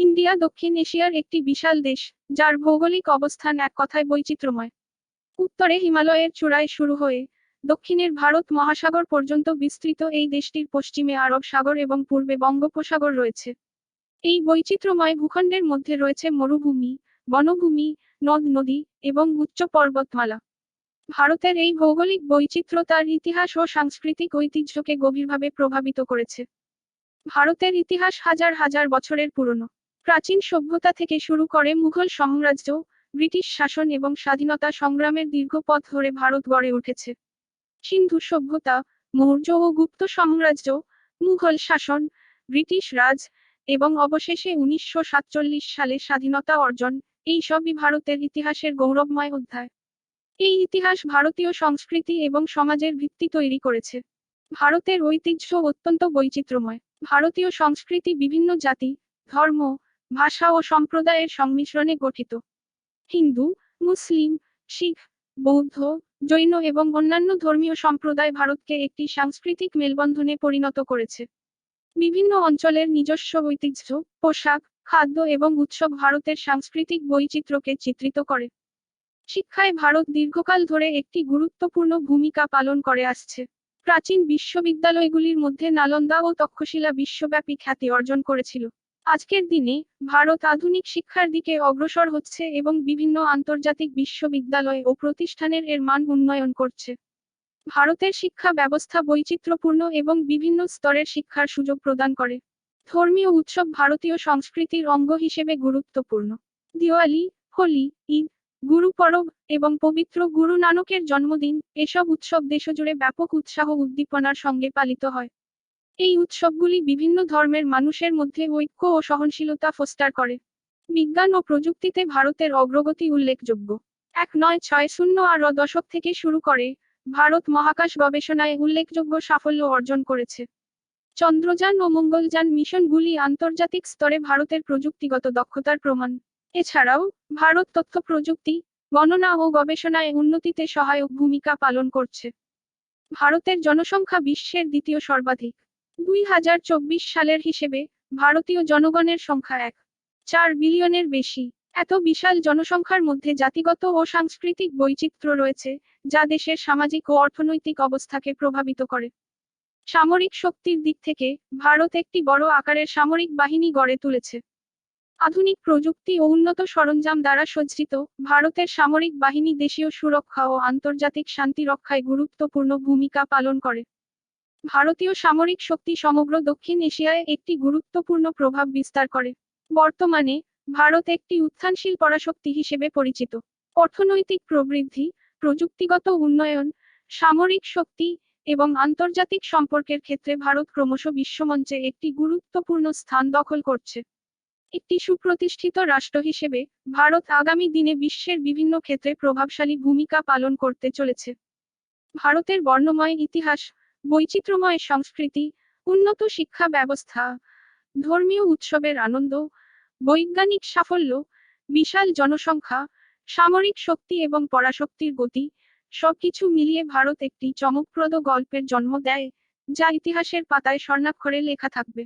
India দক্ষিণ এশিয়ার একটি বিশাল দেশ, যার ভৌগোলিক অবস্থান এক কথায় বৈচিত্র্যময়। উত্তরে হিমালয়ের চূড়ায় শুরু হয়ে দক্ষিণের ভারত মহাসাগর পর্যন্ত বিস্তৃত এই দেশটির পশ্চিমে আরব সাগর এবং পূর্বে বঙ্গোপসাগর রয়েছে। এই বৈচিত্র্যময় ভূখণ্ডের মধ্যে রয়েছে মরুভূমি, বনভূমি, নদ নদী এবং উচ্চ পর্বতমালা। ভারতের এই ভৌগোলিক বৈচিত্র্য তার ইতিহাস ও সাংস্কৃতিক ঐতিহ্যকে গভীরভাবে প্রভাবিত করেছে। ভারতের ইতিহাস হাজার হাজার বছরের পুরনো। প্রাচীন সভ্যতা থেকে শুরু করে মুঘল সাম্রাজ্য, ব্রিটিশ শাসন এবং স্বাধীনতা সংগ্রামের দীর্ঘ পথ ধরে ভারত গড়ে উঠেছে। সিন্ধু সভ্যতা, মৌর্য ও গুপ্ত সাম্রাজ্য, মুঘল শাসন, ব্রিটিশ রাজ এবং অবশেষে উনিশশো সাতচল্লিশ সালে স্বাধীনতা অর্জন, এই সবই ভারতের ইতিহাসের গৌরবময় অধ্যায়। এই ইতিহাস ভারতীয় সংস্কৃতি এবং সমাজের ভিত্তি তৈরি করেছে। ভারতের ঐতিহ্য অত্যন্ত বৈচিত্র্যময়। ভারতীয় সংস্কৃতি বিভিন্ন জাতি, ধর্ম ভাষা ও সম্প্রদায়ের সংমিশ্রণে গঠিত। হিন্দু, মুসলিম, শিখ, বৌদ্ধ, জৈন এবং অন্যান্য ধর্মীয় সম্প্রদায় ভারতকে একটি সাংস্কৃতিক মেলবন্ধনে পরিণত করেছে। বিভিন্ন অঞ্চলের নিজস্ব ঐতিহ্য, পোশাক, খাদ্য এবং উৎসব ভারতের সাংস্কৃতিক বৈচিত্র্যকে চিত্রিত করে। শিক্ষায় ভারত দীর্ঘকাল ধরে একটি গুরুত্বপূর্ণ ভূমিকা পালন করে আসছে। প্রাচীন বিশ্ববিদ্যালয়গুলির মধ্যে নালন্দা ও তক্ষশিলা বিশ্বব্যাপী খ্যাতি অর্জন করেছিল। আজকের দিনে ভারত আধুনিক শিক্ষার দিকে অগ্রসর হচ্ছে এবং বিভিন্ন আন্তর্জাতিক বিশ্ববিদ্যালয় ও প্রতিষ্ঠানের এর মান উন্নয়ন করছে। ভারতের শিক্ষা ব্যবস্থা বৈচিত্র্যপূর্ণ এবং বিভিন্ন স্তরের শিক্ষার সুযোগ প্রদান করে। ধর্মীয় উৎসব ভারতীয় সংস্কৃতির অঙ্গ হিসেবে গুরুত্বপূর্ণ। দিওয়ালি, হোলি, ঈদ, গুরু পরব এবং পবিত্র গুরু নানকের জন্মদিন এসব উৎসব দেশজুড়ে ব্যাপক উৎসাহ উদ্দীপনার সঙ্গে পালিত হয়। এই উৎসবগুলি বিভিন্ন ধর্মের মানুষের মধ্যে ঐক্য ও সহনশীলতা ফোস্টার করে। বিজ্ঞান ও প্রযুক্তিতে ভারতের অগ্রগতি উল্লেখযোগ্য। এক নয় ছয় শূন্য আর দশক থেকে শুরু করে, ভারত মহাকাশ গবেষণায় উল্লেখযোগ্য সাফল্য অর্জন করেছে। চন্দ্রযান ও মঙ্গলযান মিশনগুলি আন্তর্জাতিক স্তরে ভারতের প্রযুক্তিগত দক্ষতার প্রমাণ। এছাড়াও, ভারত তথ্য প্রযুক্তি, গণনা ও গবেষণায় উন্নতিতে সহায়ক ভূমিকা পালন করছে। ভারতের জনসংখ্যা বিশ্বের দ্বিতীয় সর্বাধিক। দুই হাজার চব্বিশ সালের হিসেবে ভারতীয় জনগণের সংখ্যা এক, চার বিলিয়নের বেশি। এত বিশাল জনসংখ্যার মধ্যে জাতিগত ও সাংস্কৃতিক বৈচিত্র্য রয়েছে, যা দেশের সামাজিক ও অর্থনৈতিক অবস্থাকে প্রভাবিত করে। সামরিক শক্তির দিক থেকে ভারত একটি বড় আকারের সামরিক বাহিনী গড়ে তুলেছে। আধুনিক প্রযুক্তি ও উন্নত সরঞ্জাম দ্বারা সজ্জিত ভারতের সামরিক বাহিনী দেশীয় সুরক্ষা ও আন্তর্জাতিক শান্তি রক্ষায় গুরুত্বপূর্ণ ভূমিকা পালন করে। ভারতীয় সামরিক শক্তি সমগ্র দক্ষিণ এশিয়ায় একটি গুরুত্বপূর্ণ প্রভাব বিস্তার করে। বর্তমানে, ভারত একটি উত্থানশীল পরাশক্তি হিসেবে পরিচিত। অর্থনৈতিক প্রবৃদ্ধি, প্রযুক্তিগত উন্নয়ন, সামরিক শক্তি এবং আন্তর্জাতিক সম্পর্কের ক্ষেত্রে ভারত ক্রমশ বিশ্বমঞ্চে একটি গুরুত্বপূর্ণ স্থান দখল করছে। একটি সুপ্রতিষ্ঠিত রাষ্ট্র হিসেবে, ভারত আগামী দিনে বিশ্বের বিভিন্ন ক্ষেত্রে প্রভাবশালী ভূমিকা পালন করতে চলেছে। ভারতের বর্ণময় ইতিহাস বৈচিত্র্যময় সংস্কৃতি, উন্নত শিক্ষা ব্যবস্থা, ধর্মীয় উৎসবের আনন্দ, বৈজ্ঞানিক সাফল্য, বিশাল জনসংখ্যা, সামরিক শক্তি এবং পরাশক্তির গতি, সবকিছু মিলিয়ে ভারত একটি চমকপ্রদ গল্পের জন্ম দেয়, যা ইতিহাসের পাতায় স্বর্ণাক্ষরে লেখা থাকবে।